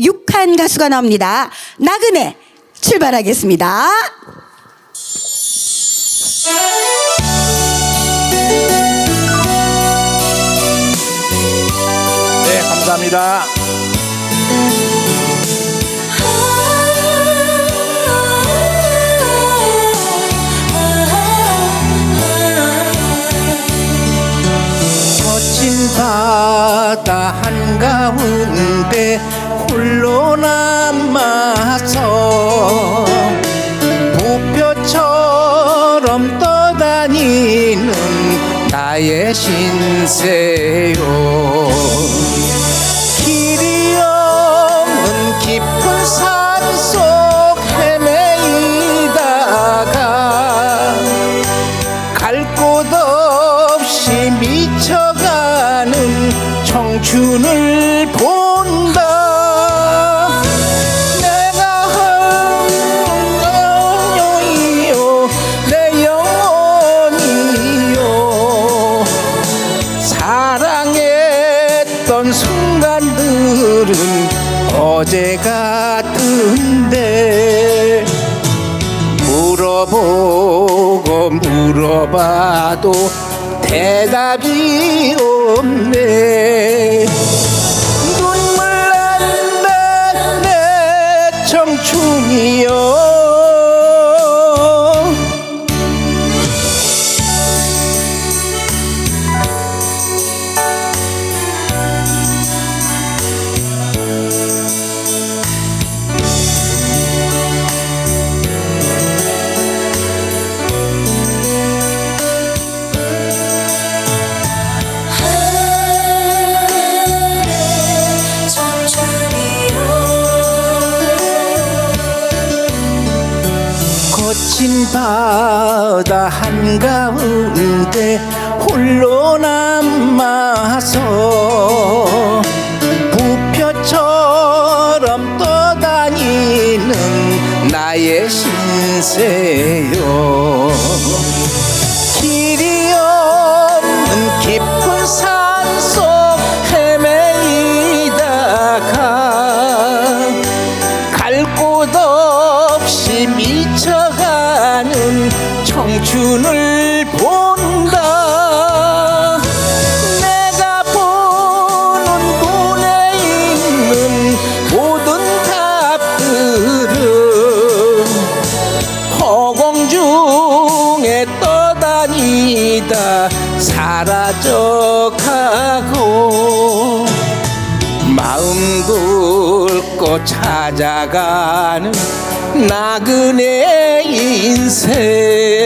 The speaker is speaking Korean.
육한 가수가 나옵니다. 나그네 출발하겠습니다. 네, 감사합니다. 거친 바다 한가운데 홀로 남아서 부표처럼 떠다니는 나의 신세요. 길이 없는 깊은 산속 헤매이다가 갈 곳 없이 미쳐가는 청춘을 본다 순간들은 어제 같은데 물어보고 물어봐도 대답이 없네 거친 바다 한가운데 홀로 남아서 부표처럼 떠다니는 나의 신세요 떠다니다. 사라져가고 마음 굵고 찾아가는 나그네 인생